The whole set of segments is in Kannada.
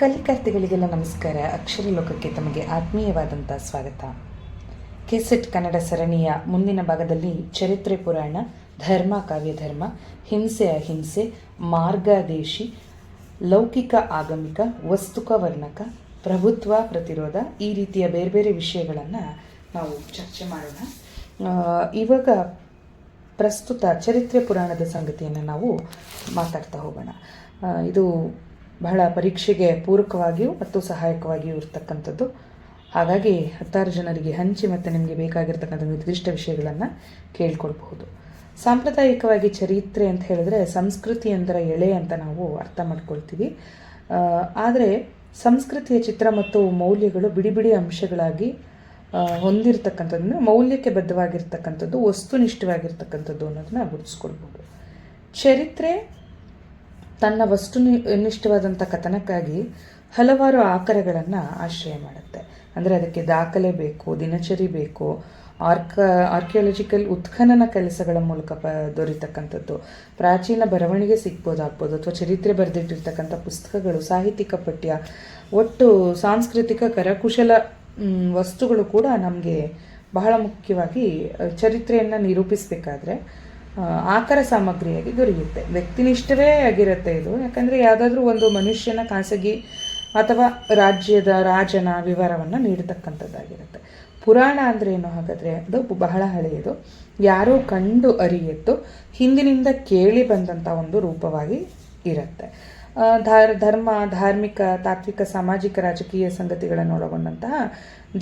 ಕಲಿಕಾರ್ಥಿಗಳಿಗೆಲ್ಲ ನಮಸ್ಕಾರ. ಅಕ್ಷರ ಲೋಕಕ್ಕೆ ತಮಗೆ ಆತ್ಮೀಯವಾದಂಥ ಸ್ವಾಗತ. ಕೆಸೆಟ್ ಕನ್ನಡ ಸರಣಿಯ ಮುಂದಿನ ಭಾಗದಲ್ಲಿ ಚರಿತ್ರೆ ಪುರಾಣ, ಧರ್ಮ, ಕಾವ್ಯಧರ್ಮ, ಹಿಂಸೆ, ಅಹಿಂಸೆ, ಮಾರ್ಗದೇಶಿ, ಲೌಕಿಕ ಆಗಮಿಕ, ವಸ್ತುಕ ವರ್ಣಕ, ಪ್ರಭುತ್ವ ಪ್ರತಿರೋಧ ಈ ರೀತಿಯ ಬೇರೆ ಬೇರೆ ವಿಷಯಗಳನ್ನು ನಾವು ಚರ್ಚೆ ಮಾಡೋಣ. ಇವಾಗ ಪ್ರಸ್ತುತ ಚರಿತ್ರೆ ಪುರಾಣದ ಸಂಗತಿಯನ್ನು ನಾವು ಮಾತಾಡ್ತಾ ಹೋಗೋಣ. ಇದು ಬಹಳ ಪರೀಕ್ಷೆಗೆ ಪೂರಕವಾಗಿಯೂ ಮತ್ತು ಸಹಾಯಕವಾಗಿಯೂ ಇರ್ತಕ್ಕಂಥದ್ದು. ಹಾಗಾಗಿ ಹತ್ತಾರು ಜನರಿಗೆ ಹಂಚಿ ಮತ್ತು ನಿಮಗೆ ಬೇಕಾಗಿರ್ತಕ್ಕಂಥ ನಿರ್ದಿಷ್ಟ ವಿಷಯಗಳನ್ನು ಕೇಳ್ಕೊಳ್ಬಹುದು. ಸಾಂಪ್ರದಾಯಿಕವಾಗಿ ಚರಿತ್ರೆ ಅಂತ ಹೇಳಿದ್ರೆ ಸಂಸ್ಕೃತಿ ಅಂದರೆ ಎಳೆ ಅಂತ ನಾವು ಅರ್ಥ ಮಾಡ್ಕೊಳ್ತೀವಿ. ಆದರೆ ಸಂಸ್ಕೃತಿಯ ಚಿತ್ರ ಮತ್ತು ಮೌಲ್ಯಗಳು ಬಿಡಿ ಬಿಡಿ ಅಂಶಗಳಾಗಿ ಹೊಂದಿರತಕ್ಕಂಥದ್ದು, ಮೌಲ್ಯಕ್ಕೆ ಬದ್ಧವಾಗಿರ್ತಕ್ಕಂಥದ್ದು, ವಸ್ತುನಿಷ್ಠವಾಗಿರ್ತಕ್ಕಂಥದ್ದು ಅನ್ನೋದನ್ನ ಗುರುತಿಸ್ಕೊಳ್ಬೋದು ಚರಿತ್ರೆ ತನ್ನ ವಸ್ತುನಿಷ್ಠವಾದಂಥ ಕಥನಕ್ಕಾಗಿ ಹಲವಾರು ಆಕರಗಳನ್ನು ಆಶ್ರಯ ಮಾಡುತ್ತೆ. ಅಂದರೆ ಅದಕ್ಕೆ ದಾಖಲೆ ಬೇಕು, ದಿನಚರಿ ಬೇಕು, ಆರ್ಕ ಆರ್ಕಿಯಾಲಜಿಕಲ್ ಉತ್ಖನನ ಕೆಲಸಗಳ ಮೂಲಕ ಪ ದೊರೀತಕ್ಕಂಥದ್ದು. ಪ್ರಾಚೀನ ಬರವಣಿಗೆ ಸಿಗ್ಬೋದಾಗ್ಬೋದು, ಅಥವಾ ಚರಿತ್ರೆ ಬರೆದಿಟ್ಟಿರ್ತಕ್ಕಂಥ ಪುಸ್ತಕಗಳು, ಸಾಹಿತ್ಯಿಕ ಪಠ್ಯ, ಒಟ್ಟು ಸಾಂಸ್ಕೃತಿಕ ಕರಕುಶಲ ವಸ್ತುಗಳು ಕೂಡ ನಮಗೆ ಬಹಳ ಮುಖ್ಯವಾಗಿ ಚರಿತ್ರೆಯನ್ನು ನಿರೂಪಿಸಬೇಕಾದ್ರೆ ಆಕರ ಸಾಮಗ್ರಿಯಾಗಿ ದೊರೆಯುತ್ತೆ. ವ್ಯಕ್ತಿನಿಷ್ಠವೇ ಆಗಿರುತ್ತೆ ಇದು. ಯಾಕಂದರೆ ಯಾವುದಾದ್ರೂ ಒಂದು ಮನುಷ್ಯನ ಖಾಸಗಿ ಅಥವಾ ರಾಜ್ಯದ ರಾಜನ ವಿವರವನ್ನು ನೀಡತಕ್ಕಂಥದ್ದಾಗಿರುತ್ತೆ. ಪುರಾಣ ಅಂದರೆ ಏನು ಹಾಗಾದರೆ? ಅದು ಬಹಳ ಹಳೆಯದು. ಯಾರೋ ಕಂಡು ಅರಿಯದ್ದು ಹಿಂದಿನಿಂದ ಕೇಳಿ ಬಂದಂಥ ಒಂದು ರೂಪವಾಗಿ ಇರುತ್ತೆ. ಧಾರ್, ಧರ್ಮ, ಧಾರ್ಮಿಕ, ತಾತ್ವಿಕ, ಸಾಮಾಜಿಕ, ರಾಜಕೀಯ ಸಂಗತಿಗಳನ್ನು ಒಳಗೊಂಡಂತಹ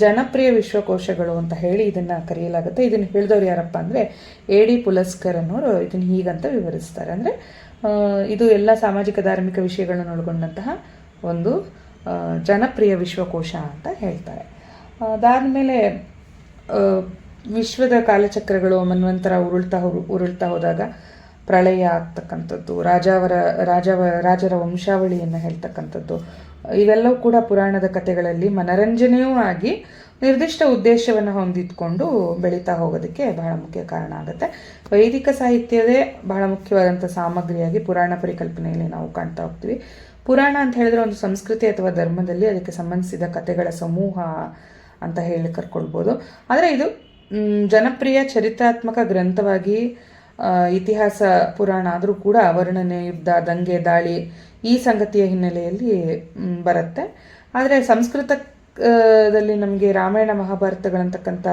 ಜನಪ್ರಿಯ ವಿಶ್ವಕೋಶಗಳು ಅಂತ ಹೇಳಿ ಇದನ್ನು ಕರೆಯಲಾಗುತ್ತೆ. ಇದನ್ನು ಹೇಳಿದವರು ಯಾರಪ್ಪ ಅಂದರೆ ಎ ಡಿ ಪುಲಸ್ಕರ್ ಅನ್ನೋರು ಇದನ್ನು ಹೀಗಂತ ವಿವರಿಸ್ತಾರೆ. ಅಂದರೆ ಇದು ಎಲ್ಲ ಸಾಮಾಜಿಕ ಧಾರ್ಮಿಕ ವಿಷಯಗಳನ್ನು ಒಳಗೊಂಡಂತಹ ಒಂದು ಜನಪ್ರಿಯ ವಿಶ್ವಕೋಶ ಅಂತ ಹೇಳ್ತಾರೆ. ಅದಾದಮೇಲೆ ವಿಶ್ವದ ಕಾಲಚಕ್ರಗಳು ಮನ್ವಂತರ ಉರುಳ್ತಾ ಉರುಳ್ತಾ ಹೋದಾಗ ಪ್ರಳಯ ಆಗ್ತಕ್ಕಂಥದ್ದು, ರಾಜಾವರ ರಾಜ ರಾಜರ ವಂಶಾವಳಿಯನ್ನು ಹೇಳ್ತಕ್ಕಂಥದ್ದು ಇವೆಲ್ಲವೂ ಕೂಡ ಪುರಾಣದ ಕಥೆಗಳಲ್ಲಿ ಮನರಂಜನೆಯೂ ಆಗಿ ನಿರ್ದಿಷ್ಟ ಉದ್ದೇಶವನ್ನು ಹೊಂದಿಟ್ಕೊಂಡು ಬೆಳೀತಾ ಹೋಗೋದಕ್ಕೆ ಬಹಳ ಮುಖ್ಯ ಕಾರಣ ಆಗುತ್ತೆ. ವೈದಿಕ ಸಾಹಿತ್ಯವೇ ಬಹಳ ಮುಖ್ಯವಾದಂಥ ಸಾಮಗ್ರಿಯಾಗಿ ಪುರಾಣ ಪರಿಕಲ್ಪನೆಯಲ್ಲಿ ನಾವು ಕಾಣ್ತಾ ಹೋಗ್ತೀವಿ. ಪುರಾಣ ಅಂತ ಹೇಳಿದ್ರೆ ಒಂದು ಸಂಸ್ಕೃತಿ ಅಥವಾ ಧರ್ಮದಲ್ಲಿ ಅದಕ್ಕೆ ಸಂಬಂಧಿಸಿದ ಕಥೆಗಳ ಸಮೂಹ ಅಂತ ಹೇಳಿ ಕರ್ಕೊಳ್ಬೋದು. ಆದರೆ ಇದು ಜನಪ್ರಿಯ ಚರಿತ್ರಾತ್ಮಕ ಗ್ರಂಥವಾಗಿ ಇತಿಹಾಸ ಪುರಾಣ ಆದರೂ ಕೂಡ ವರ್ಣನೆ, ಯುದ್ಧ, ದಂಗೆ, ದಾಳಿ ಈ ಸಂಗತಿಯ ಹಿನ್ನೆಲೆಯಲ್ಲಿ ಬರುತ್ತೆ. ಆದರೆ ಸಂಸ್ಕೃತದಲ್ಲಿ ದಲ್ಲಿ ನಮಗೆ ರಾಮಾಯಣ ಮಹಾಭಾರತಗಳಂತಕ್ಕಂಥ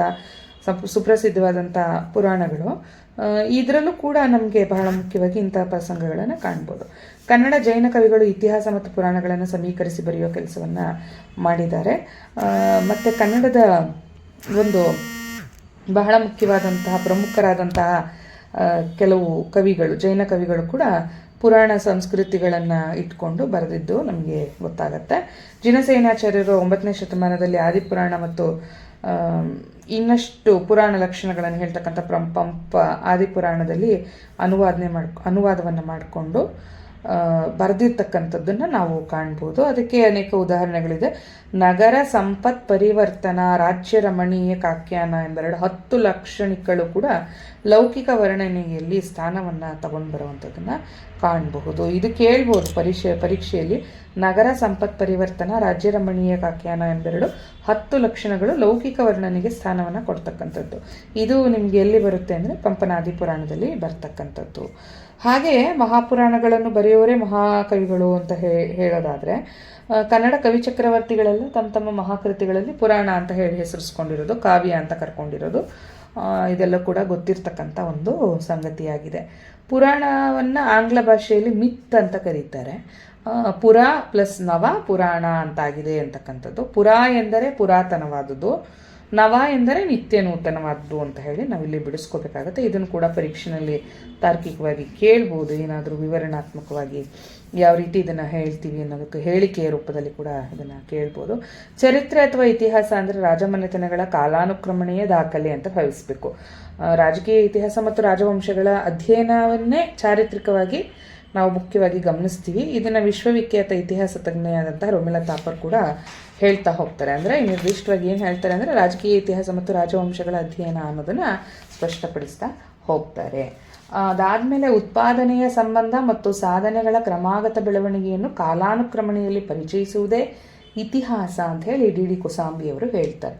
ಸಪ್- ಸುಪ್ರಸಿದ್ಧವಾದಂಥ ಪುರಾಣಗಳು ಇದರಲ್ಲೂ ಕೂಡ ನಮಗೆ ಬಹಳ ಮುಖ್ಯವಾಗಿ ಇಂತಹ ಪ್ರಸಂಗಗಳನ್ನು ಕಾಣ್ಬೋದು. ಕನ್ನಡ ಜೈನ ಕವಿಗಳು ಇತಿಹಾಸ ಮತ್ತು ಪುರಾಣಗಳನ್ನು ಸಮೀಕರಿಸಿ ಬರೆಯುವ ಕೆಲಸವನ್ನು ಮಾಡಿದ್ದಾರೆ. ಮತ್ತು ಕನ್ನಡದ ಒಂದು ಬಹಳ ಮುಖ್ಯವಾದಂತಹ ಪ್ರಮುಖರಾದಂತಹ ಕೆಲವು ಕವಿಗಳು, ಜೈನ ಕವಿಗಳು ಕೂಡ ಪುರಾಣ ಸಂಸ್ಕೃತಿಗಳನ್ನು ಇಟ್ಕೊಂಡು ಬರೆದಿದ್ದು ನಮಗೆ ಗೊತ್ತಾಗತ್ತೆ. ಜಿನಸೇನಾಚಾರ್ಯರು ಒಂಬತ್ತನೇ ಶತಮಾನದಲ್ಲಿ ಆದಿಪುರಾಣ ಮತ್ತು ಇನ್ನಷ್ಟು ಪುರಾಣ ಲಕ್ಷಣಗಳನ್ನು ಹೇಳ್ತಕ್ಕಂಥ ಪ್ರಂ ಪಂಪ ಆದಿಪುರಾಣದಲ್ಲಿ ಅನುವಾದನೆ ಮಾಡ್ ಅನುವಾದವನ್ನು ಮಾಡಿಕೊಂಡು ಬರೆದಿರ್ತಕ್ಕಂಥದ್ದನ್ನು ನಾವು ಕಾಣ್ಬೋದು. ಅದಕ್ಕೆ ಅನೇಕ ಉದಾಹರಣೆಗಳಿದೆ. ನಗರ ಸಂಪತ್ ಪರಿವರ್ತನ ರಾಜ್ಯ ರಮಣೀಯ ಕಾಖ್ಯಾನ ಎಂಬೆರಡು ಹತ್ತು ಲಕ್ಷಣಿಗಳು ಕೂಡ ಲೌಕಿಕ ವರ್ಣನೆಯಲ್ಲಿ ಸ್ಥಾನವನ್ನು ತಗೊಂಡು ಬರುವಂಥದ್ದನ್ನು ಕಾಣಬಹುದು. ಇದು ಕೇಳ್ಬೋದು ಪರೀಕ್ಷೆ, ಪರೀಕ್ಷೆಯಲ್ಲಿ. ನಗರ ಸಂಪತ್ ಪರಿವರ್ತನ, ರಾಜ್ಯ ರಮಣೀಯ ಕಾಖ್ಯಾನ ಎಂಬೆರಡು ಹತ್ತು ಲಕ್ಷಣಗಳು ಲೌಕಿಕ ವರ್ಣನೆಗೆ ಸ್ಥಾನವನ್ನು ಕೊಡ್ತಕ್ಕಂಥದ್ದು. ಇದು ನಿಮಗೆ ಎಲ್ಲಿ ಬರುತ್ತೆ ಅಂದರೆ ಪಂಪನಾದಿ ಪುರಾಣದಲ್ಲಿ ಬರ್ತಕ್ಕಂಥದ್ದು. ಹಾಗೆಯೇ ಮಹಾಪುರಾಣಗಳನ್ನು ಬರೆಯೋರೇ ಮಹಾಕವಿಗಳು ಅಂತ ಹೇಳೋದಾದರೆ ಕನ್ನಡ ಕವಿ ಚಕ್ರವರ್ತಿಗಳೆಲ್ಲ ತಮ್ಮ ತಮ್ಮ ಮಹಾಕೃತಿಗಳಲ್ಲಿ ಪುರಾಣ ಅಂತ ಹೇಳಿ ಹೆಸರಿಸ್ಕೊಂಡಿರೋದು, ಕಾವ್ಯ ಅಂತ ಕರ್ಕೊಂಡಿರೋದು. ಇದೆಲ್ಲ ಕೂಡ ಗೊತ್ತಿರ್ತಕ್ಕಂಥ ಒಂದು ಸಂಗತಿಯಾಗಿದೆ. ಪುರಾಣವನ್ನು ಆಂಗ್ಲ ಭಾಷೆಯಲ್ಲಿ ಮಿತ್ ಅಂತ ಕರೀತಾರೆ. ಪುರ ಪ್ಲಸ್ ನವ ಪುರಾಣ ಅಂತಾಗಿದೆ ಅಂತಕ್ಕಂಥದ್ದು. ಪುರ ಎಂದರೆ ಪುರಾತನವಾದುದು ನವ ಎಂದರೆ ನಿತ್ಯ ನೂತನವಾದ್ದು ಅಂತ ಹೇಳಿ ನಾವಿಲ್ಲಿ ಬಿಡಿಸ್ಕೋಬೇಕಾಗತ್ತೆ. ಇದನ್ನು ಕೂಡ ಪರೀಕ್ಷೆನಲ್ಲಿ ತಾರ್ಕಿಕವಾಗಿ ಕೇಳ್ಬೋದು, ಏನಾದರೂ ವಿವರಣಾತ್ಮಕವಾಗಿ ಯಾವ ರೀತಿ ಇದನ್ನು ಹೇಳ್ತೀವಿ ಅನ್ನೋದಕ್ಕೆ ಹೇಳಿಕೆಯ ರೂಪದಲ್ಲಿ ಕೂಡ ಇದನ್ನು ಕೇಳ್ಬೋದು. ಚರಿತ್ರೆ ಅಥವಾ ಇತಿಹಾಸ ಅಂದರೆ ರಾಜಮನೆತನಗಳ ಕಾಲಾನುಕ್ರಮಣೀಯ ದಾಖಲೆ ಅಂತ ಭಾವಿಸಬೇಕು. ರಾಜಕೀಯ ಇತಿಹಾಸ ಮತ್ತು ರಾಜವಂಶಗಳ ಅಧ್ಯಯನವನ್ನೇ ಚಾರಿತ್ರಿಕವಾಗಿ ನಾವು ಮುಖ್ಯವಾಗಿ ಗಮನಿಸ್ತೀವಿ. ಇದನ್ನು ವಿಶ್ವವಿಖ್ಯಾತ ಇತಿಹಾಸ ತಜ್ಞೆಯಾದಂತಹ ರೋಮಿಲಾ ತಾಪರ್ ಕೂಡ ಹೇಳ್ತಾ ಹೋಗ್ತಾರೆ. ಅಂದರೆ ನಿರ್ದಿಷ್ಟವಾಗಿ ಏನು ಹೇಳ್ತಾರೆ ಅಂದರೆ ರಾಜಕೀಯ ಇತಿಹಾಸ ಮತ್ತು ರಾಜವಂಶಗಳ ಅಧ್ಯಯನ ಅನ್ನೋದನ್ನು ಸ್ಪಷ್ಟಪಡಿಸ್ತಾ ಹೋಗ್ತಾರೆ. ಅದಾದಮೇಲೆ ಉತ್ಪಾದನೆಯ ಸಂಬಂಧ ಮತ್ತು ಸಾಧನೆಗಳ ಕ್ರಮಾಗತ ಬೆಳವಣಿಗೆಯನ್ನು ಕಾಲಾನುಕ್ರಮಣೆಯಲ್ಲಿ ಪರಿಚಯಿಸುವುದೇ ಇತಿಹಾಸ ಅಂತ ಹೇಳಿ ಡಿ ಡಿ ಕುಸಾಂಬಿಯವರು ಹೇಳ್ತಾರೆ.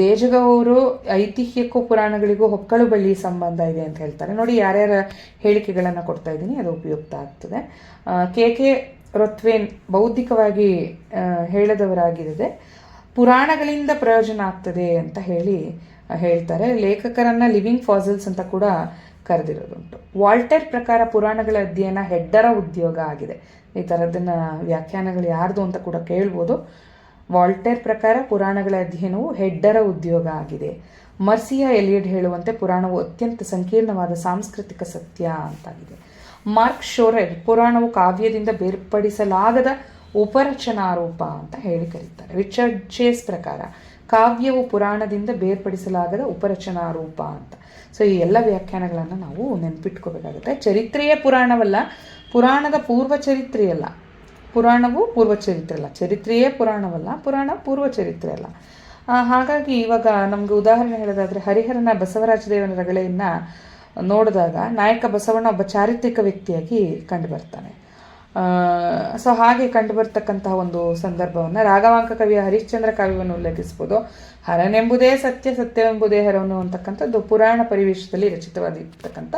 ದೇಜಗವರು ಐತಿಹ್ಯಕ್ಕೂ ಪುರಾಣಗಳಿಗೂ ಹೊಕ್ಕಳು ಬಳ್ಳಿ ಸಂಬಂಧ ಇದೆ ಅಂತ ಹೇಳ್ತಾರೆ. ನೋಡಿ ಯಾರ್ಯಾರ ಹೇಳಿಕೆಗಳನ್ನು ಕೊಡ್ತಾ ಇದ್ದೀನಿ, ಅದು ಉಪಯುಕ್ತ ಆಗ್ತದೆ. ಕೆ ಕೆ ರೊತ್ವೇನ್ ಬೌದ್ಧಿಕವಾಗಿ ಹೇಳದವರಾಗಿದೆ ಪುರಾಣಗಳಿಂದ ಪ್ರಯೋಜನ ಆಗ್ತದೆ ಅಂತ ಹೇಳಿ ಹೇಳ್ತಾರೆ. ಲೇಖಕರನ್ನ ಲಿವಿಂಗ್ ಫಾಸಲ್ಸ್ ಅಂತ ಕೂಡ ಕರೆದಿರೋದುಂಟು. ವಾಲ್ಟರ್ ಪ್ರಕಾರ ಪುರಾಣಗಳ ಅಧ್ಯಯನ ಹೆಡ್ಡರ ಉದ್ಯೋಗ ಆಗಿದೆ. ಈ ಥರದನ್ನ ವ್ಯಾಖ್ಯಾನಗಳು ಯಾರ್ದು ಅಂತ ಕೂಡ ಕೇಳ್ಬೋದು. ವಾಲ್ಟೇರ್ ಪ್ರಕಾರ ಪುರಾಣಗಳ ಅಧ್ಯಯನವು ಹೆಡ್ಡರ ಉದ್ಯೋಗ ಆಗಿದೆ. ಮರ್ಸಿಯಾ ಎಲಿಯಡ್ ಹೇಳುವಂತೆ ಪುರಾಣವು ಅತ್ಯಂತ ಸಂಕೀರ್ಣವಾದ ಸಾಂಸ್ಕೃತಿಕ ಸತ್ಯ ಅಂತಾಗಿದೆ. ಮಾರ್ಕ್ ಶೋರೆಲ್ ಪುರಾಣವು ಕಾವ್ಯದಿಂದ ಬೇರ್ಪಡಿಸಲಾಗದ ಉಪರಚನಾರೂಪ ಅಂತ ಹೇಳಿ ಕರೀತಾರೆ. ರಿಚರ್ಡ್ ಚೇಸ್ ಪ್ರಕಾರ ಕಾವ್ಯವು ಪುರಾಣದಿಂದ ಬೇರ್ಪಡಿಸಲಾಗದ ಉಪರಚನಾರೂಪ ಅಂತ. ಸೊ ಈ ಎಲ್ಲ ವ್ಯಾಖ್ಯಾನಗಳನ್ನು ನಾವು ನೆನಪಿಟ್ಕೋಬೇಕಾಗುತ್ತೆ. ಚರಿತ್ರೆಯೇ ಪುರಾಣವಲ್ಲ, ಪುರಾಣದ ಪೂರ್ವ ಚರಿತ್ರೆಯಲ್ಲ ಪುರಾಣವು ಪೂರ್ವ ಚರಿತ್ರೆ ಅಲ್ಲ ಚರಿತ್ರೆಯೇ ಪುರಾಣವಲ್ಲ, ಪುರಾಣ ಪೂರ್ವ ಚರಿತ್ರೆ ಅಲ್ಲ ಹಾಗಾಗಿ ಇವಾಗ ನಮ್ಗೆ ಉದಾಹರಣೆ ಹೇಳೋದಾದ್ರೆ ಹರಿಹರನ ಬಸವರಾಜ ದೇವನ ರಗಳೆಯನ್ನ ನೋಡಿದಾಗ ನಾಯಕ ಬಸವಣ್ಣ ಒಬ್ಬ ಚಾರಿತ್ರಿಕ ವ್ಯಕ್ತಿಯಾಗಿ ಕಂಡುಬರ್ತಾನೆ. ಸೊ ಹಾಗೆ ಕಂಡು ಬರ್ತಕ್ಕಂತಹ ಒಂದು ಸಂದರ್ಭವನ್ನು ರಾಘವಾಂಕ ಕವಿಯ ಹರಿಶ್ಚಂದ್ರ ಕಾವ್ಯವನ್ನು ಉಲ್ಲೇಖಿಸ್ಬೋದು ಹರನೆಂಬುದೇ ಸತ್ಯ, ಸತ್ಯವೆಂಬುದೇ ಹರವನ್ನು ಅಂತಕ್ಕಂಥದ್ದು ಪುರಾಣ ಪರಿವೇಶದಲ್ಲಿ ರಚಿತವಾಗಿರ್ತಕ್ಕಂಥ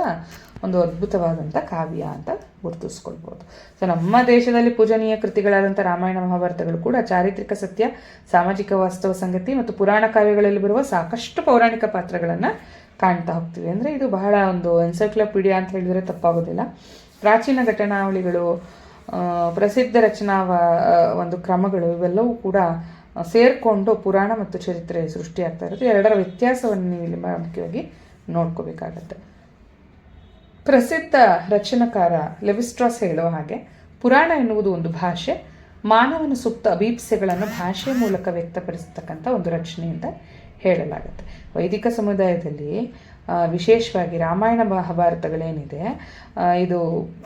ಒಂದು ಅದ್ಭುತವಾದಂಥ ಕಾವ್ಯ ಅಂತ ಗುರುತಿಸ್ಕೊಳ್ಬೋದು ಸೊ ನಮ್ಮ ದೇಶದಲ್ಲಿ ಪೂಜನೀಯ ಕೃತಿಗಳಾದಂಥ ರಾಮಾಯಣ ಮಹಾಭಾರತಗಳು ಕೂಡ ಚಾರಿತ್ರಿಕ ಸತ್ಯ, ಸಾಮಾಜಿಕ ವಾಸ್ತವ ಸಂಗತಿ ಮತ್ತು ಪುರಾಣ ಕಾವ್ಯಗಳಲ್ಲಿ ಬರುವ ಸಾಕಷ್ಟು ಪೌರಾಣಿಕ ಪಾತ್ರಗಳನ್ನು ಕಾಣ್ತಾ ಹೋಗ್ತೀವಿ. ಅಂದರೆ ಇದು ಬಹಳ ಒಂದು ಎನ್ಸೈಕ್ಲೋಪೀಡಿಯಾ ಅಂತ ಹೇಳಿದರೆ ತಪ್ಪಾಗೋದಿಲ್ಲ. ಪ್ರಾಚೀನ ಘಟನಾವಳಿಗಳು ಪ್ರಸಿದ್ಧ ರಚನಾ ಒಂದು ಕ್ರಮಗಳು ಇವೆಲ್ಲವೂ ಕೂಡ ಸೇರಿಕೊಂಡು ಪುರಾಣ ಮತ್ತು ಚರಿತ್ರೆ ಸೃಷ್ಟಿಯಾಗ್ತಾ ಇರೋದು. ಎರಡರ ವ್ಯತ್ಯಾಸವನ್ನು ನೀವು ಇಲ್ಲಿ ಮುಖ್ಯವಾಗಿ ನೋಡ್ಕೋಬೇಕಾಗತ್ತೆ. ಪ್ರಸಿದ್ಧ ರಚನಕಾರ ಲೆವಿಸ್ಟ್ರಾಸ್ ಹೇಳುವ ಹಾಗೆ ಪುರಾಣ ಎನ್ನುವುದು ಒಂದು ಭಾಷೆ. ಮಾನವನ ಸುಪ್ತ ಅಭೀಪ್ಸೆಗಳನ್ನು ಭಾಷೆ ಮೂಲಕ ವ್ಯಕ್ತಪಡಿಸ್ತಕ್ಕಂಥ ಒಂದು ರಚನೆ ಅಂತ ಹೇಳಲಾಗುತ್ತೆ. ವೈದಿಕ ಸಮುದಾಯದಲ್ಲಿ ವಿಶೇಷವಾಗಿ ರಾಮಾಯಣ ಮಹಾಭಾರತಗಳೇನಿದೆ ಇದು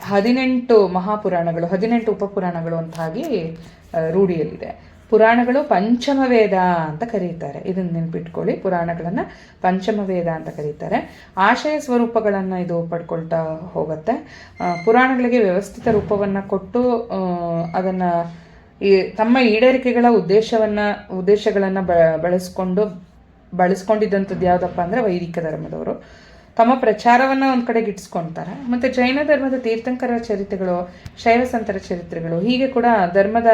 ಹದಿನೆಂಟು ಮಹಾಪುರಾಣಗಳು ಹದಿನೆಂಟು ಉಪಪುರಾಣಗಳು ಅಂತ ಆಗಿ ಆ, ರೂಢಿಯಲ್ಲಿದೆ. ಪುರಾಣಗಳು ಪಂಚಮ ವೇದ ಅಂತ ಕರೀತಾರೆ. ಇದನ್ನ ನೆನ್ಪಿಟ್ಕೊಳ್ಳಿ. ಪುರಾಣಗಳನ್ನು ಪಂಚಮ ವೇದ ಅಂತ ಕರೀತಾರೆ. ಆಶಯ ಸ್ವರೂಪಗಳನ್ನು ಇದು ಪಡ್ಕೊಳ್ತಾ ಹೋಗುತ್ತೆ. ಪುರಾಣಗಳಿಗೆ ವ್ಯವಸ್ಥಿತ ರೂಪವನ್ನು ಕೊಟ್ಟು ಅದನ್ನ ಈ ತಮ್ಮ ಈಡೇರಿಕೆಗಳ ಉದ್ದೇಶವನ್ನ, ಉದ್ದೇಶಗಳನ್ನು ಬಳಸ್ಕೊಂಡು, ಬಳಸ್ಕೊಂಡಿದ್ದಂಥದ್ದು ಯಾವುದಪ್ಪ ಅಂದ್ರೆ ವೈದಿಕ ಧರ್ಮದವರು. ತಮ್ಮ ಪ್ರಚಾರವನ್ನು ಒಂದು ಕಡೆಗೆ ಗಿಟ್ಸ್ಕೊಂತಾರೆ ಮತ್ತು ಜೈನ ಧರ್ಮದ ತೀರ್ಥಂಕರ ಚರಿತ್ರೆಗಳು ಶೈವ ಸಂತರ ಚರಿತ್ರೆಗಳು, ಹೀಗೆ ಕೂಡ ಧರ್ಮದ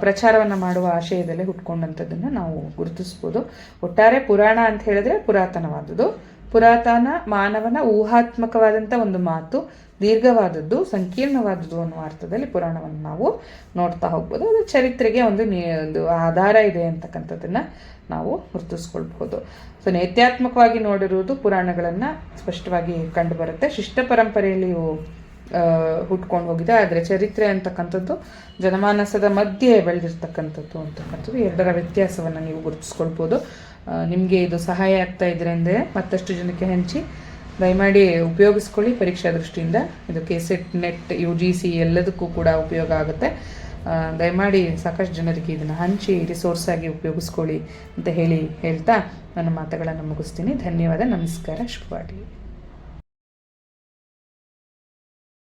ಪ್ರಚಾರವನ್ನ ಮಾಡುವ ಆಶಯದಲ್ಲೇ ಹುಟ್ಕೊಂಡಂಥದ್ದನ್ನು ನಾವು ಗುರುತಿಸ್ಬೋದು. ಒಟ್ಟಾರೆ ಪುರಾಣ ಅಂತ ಹೇಳಿದ್ರೆ ಪುರಾತನವಾದುದು ಪುರಾತನ ಮಾನವನ ಊಹಾತ್ಮಕವಾದಂಥ ಒಂದು ಮಾತು, ದೀರ್ಘವಾದದ್ದು, ಸಂಕೀರ್ಣವಾದದ್ದು ಅನ್ನುವ ಅರ್ಥದಲ್ಲಿ ಪುರಾಣವನ್ನು ನಾವು ನೋಡ್ತಾ ಹೋಗ್ಬೋದು. ಅದು ಚರಿತ್ರೆಗೆ ಒಂದು ಒಂದು ಆಧಾರ ಇದೆ ಅಂತಕ್ಕಂಥದ್ದನ್ನು ನಾವು ಗುರುತಿಸ್ಕೊಳ್ಬಹುದು. ಸೊ ನೇತ್ಯಾತ್ಮಕವಾಗಿ ನೋಡಿರುವುದು ಪುರಾಣಗಳನ್ನು ಸ್ಪಷ್ಟವಾಗಿ ಕಂಡುಬರುತ್ತೆ. ಶಿಷ್ಟ ಪರಂಪರೆಯಲ್ಲಿ ಹುಟ್ಕೊಂಡು ಹೋಗಿದೆ. ಆದರೆ ಚರಿತ್ರೆ ಅಂತಕ್ಕಂಥದ್ದು ಜನಮಾನಸದ ಮಧ್ಯೆ ಬೆಳೆದಿರ್ತಕ್ಕಂಥದ್ದು ಅಂತಕ್ಕಂಥದ್ದು ಎರಡರ ವ್ಯತ್ಯಾಸವನ್ನು ನೀವು ಗುರುತಿಸ್ಕೊಳ್ಬೋದು. ನಿಮಗೆ ಇದು ಸಹಾಯ ಆಗ್ತಾ ಇದ್ರೆ ಅಂದರೆ ಮತ್ತಷ್ಟು ಜನಕ್ಕೆ ಹಂಚಿ, ದಯಮಾಡಿ ಉಪಯೋಗಿಸ್ಕೊಳ್ಳಿ ಪರೀಕ್ಷಾ ದೃಷ್ಟಿಯಿಂದ. ಇದು K SET NET U G C ಎಲ್ಲದಕ್ಕೂ ಕೂಡ ಉಪಯೋಗ ಆಗುತ್ತೆ. ದಯಮಾಡಿ ಸಾಕಷ್ಟು ಜನರಿಗೆ ಇದನ್ನು ಹಂಚಿ ರಿಸೋರ್ಸ್ ಆಗಿ ಉಪಯೋಗಿಸ್ಕೊಳ್ಳಿ ಅಂತ ಹೇಳಿ ಹೇಳ್ತಾ ನನ್ನ ಮಾತುಗಳನ್ನು ಮುಗಿಸ್ತೀನಿ. ಧನ್ಯವಾದ, ನಮಸ್ಕಾರ, ಶುಭವಾಗಲಿ.